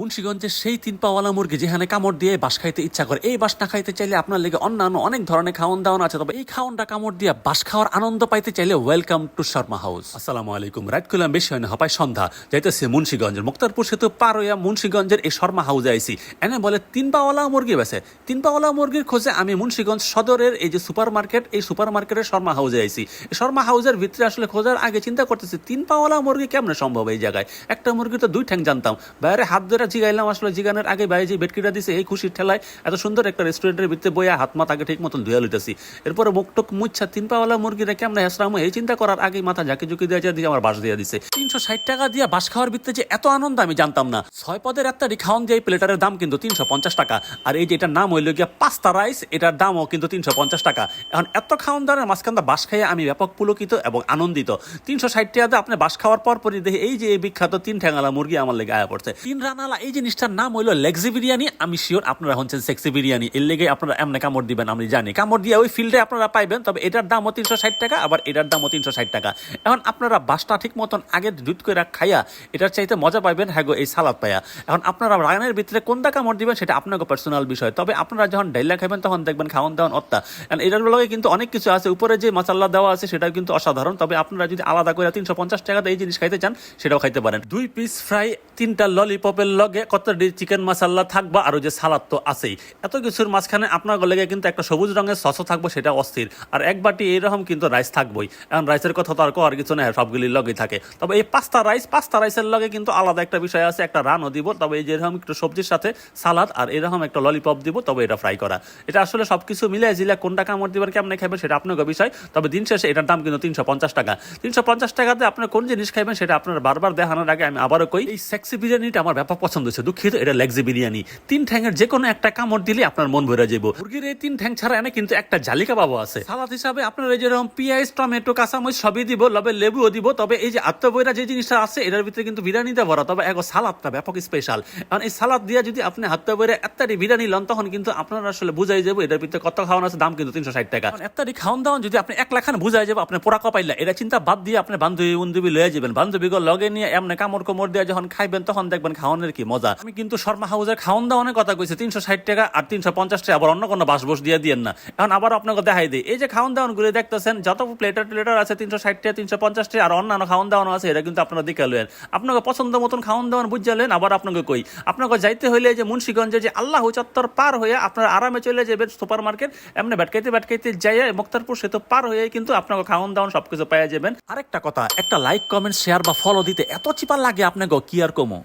মুন্সিগঞ্জের সেই তিন পাওয়ালা মুরগি যেখানে কামড় দিয়ে বাস খাইতে ইচ্ছা করে, এই বাস না খাইতে চাইলে আপনার লেগে অন্যান্য অনেক ধরনের খাওয়ান দাওয়ান আছে, তবে এই খাওয়ানটা কামড় দিয়ে বাস খাওয়ার আনন্দ পাইতে চাইলে ওয়েলকাম টু শর্মা হাউস আসসালামু আলাইকুম রাইট করলাম বেশি হয় না হপায় সন্ধ্যা। যাইতেছে মুন্সিগঞ্জের মুক্তারপুর সেতু পার হইয়া মুন্সিগঞ্জের এই শর্মা হাউসে আইসি এনে বলে, তিন পাওয়ালা মুরগি বেছে। তিন পাওয়ালা মুরগির খোঁজে আমি মুন্সিগঞ্জ সদরের এই যে সুপার মার্কেট এই সুপার মার্কেটের শর্মা হাউসে এই শর্মা হাউসের ভিতরে আসলে খোঁজার আগে চিন্তা করতেছি, তিন পাওয়ালা মুরগি কেমন সম্ভব এই জায়গায়? একটা মুরগি তো দুই ঠ্যাং জানতাম। বাইরে হাত ধরে জিগাইলাম, আসলে জিগানের আগে বাইরে যে বেটকিটা দিছে, এই খুশির ঠেলায় এত সুন্দর একটা রেস্টুরেন্টের ভিতরে বইয়া হাত মাথা আগে ঠিক মতন ধুয়া লইতেছি। এরপরে মুখটুক মুচ্ছা তিন পাওয়ালা মুরগিরা কেমনে হেসরাম এই চিন্তা করার আগে মাথা ঝাঁকি ঝুঁকি দিয়ে দিয়ে আমার বাস দিয়ে দিছে। তিনশো ষাট টাকা দিয়ে বাস খাওয়ার ভিতরে যে এত আনন্দ আমি জানতাম না। ছয় পদের একটা খাওয়ান দিয়ে প্লেটারের দাম কিন্তু তিনশো পঞ্চাশ টাকা। আর এই যে এটার নাম হইল গিয়া পাস্তা রাইস, এটার দামও কিন্তু তিনশো পঞ্চাশ টাকা। এখন এত খাওয়ান দাওয়ার মাঝখানটা বাস খাইয়ে আমি ব্যাপক পুলকিত এবং আনন্দিত। তিনশো ষাট টাকা দিয়ে আপনি বাস খাওয়ার পর পরই দেখি এই যে এই বিখ্যাত তিন ঠ্যাঙালা মুরগি আমার লেগে আয়া পড়ছে। তিন রানালা এই জিনিসটার নাম হইল লেগজি বিরিয়ানি। আমি শিওর আপনারা হচ্ছেন সেক্সি বিরিয়ানি। এর লেগে আপনারা এমনি কামড় দিবেন, আমি জানি। কামড় দিয়ে ওই ফিল্ডে আপনারা পাইবেন, তবে এটার দামও তিনশো ষাট টাকা, আবার এটার দামও তিনশো ষাট টাকা। এখন আপনারা বাসটা ঠিক মতন আগে দুধ করে খাইয়া, এটার চাইতে মজা পাইবেন হ্যাঁ গো, এই সালাদ পাইয়া। এখন আপনারা রানের ভিতরে কোনটা কামড় দিবেন, সেটা আপনাকে পার্সোনাল বিষয়। তবে আপনারা যখন ডাইলা খাবেন তখন দেখবেন খাওয়ান দাওয়ান অত্তা কারণ এটার লগে কিন্তু অনেক কিছু আছে। উপরে যে মশাল্লা দেওয়া আছে, সেটাও কিন্তু অসাধারণ। তবে আপনারা যদি আলাদা করে তিনশো পঞ্চাশ টাকাতে এই জিনিস খাইতে চান, সেটাও খাইতে পারেন। দুই পিস ফ্রাই তিনটা ললিপপের লগে কত চিকেন মশাল্লা থাকবা আর যে সালাদ তো আছেই। এত কিছুর মাঝখানে আপনার লেগে কিন্তু একটা সবুজ রঙের সসও থাকব, সেটা অস্থির। আর এক বাটি এইরকম কিন্তু রাইস থাকবোই। এখন রাইসের কথা তো আর আর কিছু না সবগুলির লগেই থাকে। তবে এই পাস্তা রাইস পাস্তা রাইসের লগে কিন্তু আলাদা একটা বিষয় আছে, একটা রানও দিব। তবে এই যে এরকম একটু সবজির সাথে সালাদ আর এরকম একটা ললিপপ দিব, তবে এটা ফ্রাই করা। এটা আসলে সবকিছু মিলে জিলে কোনটা কামড় দিবার, কেমন খাবেন সেটা আপনাকে বিষয়। তবে দিন শেষে এটার দাম কিন্তু তিনশো পঞ্চাশ টাকা। তিনশো পঞ্চাশ টাকাতে আপনি কোন জিনিস খাইবেন সেটা আপনার বারবার দেখানোর আগে আমি আবারও কই, এই সেক্সি বিরিয়ানিটা আমার ব্যাপক পছন্দ হয়েছে, দুঃখিত, এটা লেগজি বিরিয়ানি। তিন ঠ্যাঙের যে কোনো একটা কামড় দিলে আপনার মন ভরে যাব মুরগির এই তিন ঠ্যাং ছাড়া এনে কিন্তু একটা জালিকা বাবু আছে। সালাদ হিসাবে আপনার এই যেরকম পেঁয়াজ, টমেটো, কাঁচামরিচ সবই দিব, লবে লেবুও দিব, তবে এই যে আত্মবইরা যে জিনিসটা আছে, এটার ভিতরে কিন্তু বিরিয়ানিতে ভরা, তবে এক সালাদটা ব্যাপক স্পেশাল কারণ এই সালাদ দিয়ে যদি আপনি আত্মবইরা এত্তারি বিরিয়ানি লন, তখন কিন্তু আপনার আসলে বুঝাই যাব এটার ভিতরে কত খাওয়ানো আছে, দাম কিন্তু তিনশো ষাট টাকা। এত্তারি খাওয়ান দাওয়ান যদি আপনি এক লাখান বুঝাই যাব আপনি পোড়া কপাইলা। এটা চিন্তা বাদ দিয়ে আপনি বান্ধবী বন্ধবী লয়ে যাবেন বান্ধবীগুলো লগে নিয়ে এমনি কামড় কোমর দিয়ে যখন খাইবেন, তখন দেখবেন খাওয়ানোর কি মজা? আমি কিন্তু শর্মা হাউসের খাওয়ান দাওয়ানের কথা কইছি, তিনশো ষাট টাকা আর তিনশো পঞ্চাশ টাকা, আবার অন্য কোনো বাস বস দিয়ে দিয়েন না। এখন আবার আপনাকে দেখাই দিই। এই যে খাওয়ান দাওয়ানগুলো দেখতেছেন, যত প্লেটার প্লেটার আছে তিনশো ষাট টাকা, তিনশো পঞ্চাশ টাকা, আর অন্যান্য খাওয়ান দাওয়ান আছে এটা কিন্তু আপনারা দেখে লেন আপনাকে পছন্দ মতন খাওয়ান দাওয়ান বুঝালেন আবার আপনাকে কই। আপনাকে যাইতে হইলে যে মুন্সিগঞ্জে যে আল্লাহ চত্বর পার হয়ে আপনার আরামে চলে যাবেন সুপার মার্কেট এমনি ব্যাটকাইতে ব্যাটকাইতে যাইয়া মুক্তারপুর সে তো পার হয়ে কিন্তু আপনাকে খাওয়ান দাওয়ান সবকিছু পাইয়া যাবেন। আরেকটা কথা, একটা লাইক কমেন্ট শেয়ার বা ফলো দিতে এত চিপা লাগে আপনাকে, কি আর কমো?